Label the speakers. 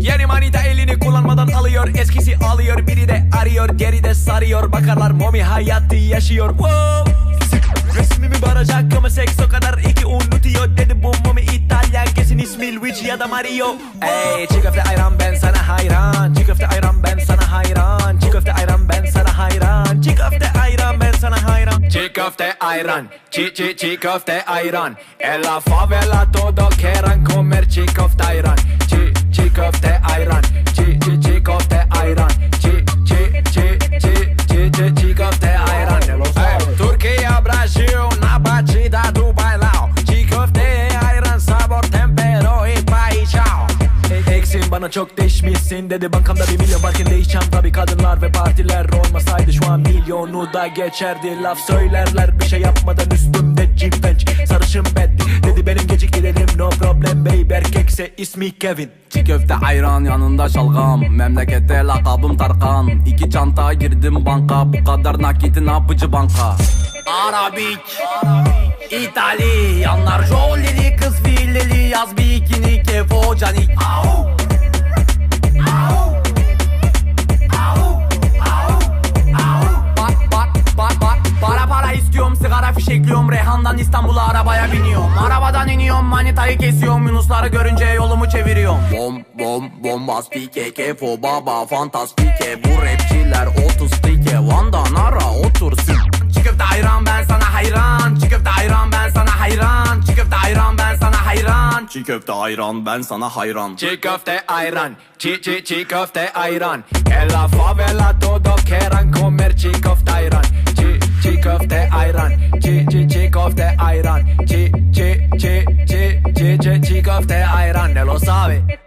Speaker 1: Yeni manita elini kullanmadan alıyor Eskisi alıyor biri de arıyor Geride sarıyor. Bakarlar momi hayatı yaşıyor. Wow. Resmimi baracak ama seks o kadar iki unutuyor. Dedi bu momi İtalyan kesin ismi Luigi ya da Mario. Ey çiğ köfte köfte ayran Çiğ çiğ çiğ köfte ayran En la favela todo bana çok değişmişsin dedi. Bankamda bir milyon varken değişeceğim tabi kadınlar ve partiler Olmasaydı şu an milyonu da geçerdi. Laf söylerler bir şey yapmadan üstümde Jeep Bench Sarışın Betty dedi. Benim gecik gidelim no problem babe Erkekse ismi Kevin.
Speaker 2: Çiğ köfte ayran yanında şalgam Memlekette lakabım Tarkan. İki çanta girdim banka Bu kadar nakiti ne yapıcı banka? Arabik İtalyanlar jolili kız fileli Yaz bikini kefo canik. Au. Sigara fişekliyorum Rehan'dan İstanbul'a arabaya biniyorum. Arabadan iniyorum manitayı kesiyorum. Yunusları görünce yolumu çeviriyorum. Bom bom bombastike kefo baba fantastike Bu rapçiler otustike Van'dan ara otursun Çiğ köfte ayran ben sana hayran. Çiğ köfte ayran ben sana hayran. Çiğ köfte ayran ben sana hayran. Çiğ köfte ayran ben sana hayran.
Speaker 1: Çiğ köfte ayran. Çiğ çiğ çiğ köfte ayran. En la favela todo quieran comer çiğ çiğ köfte ayran Çiğ çiğ çiğ çiğ çiğ çiğ çiğ köfte ayran Ne lo sabe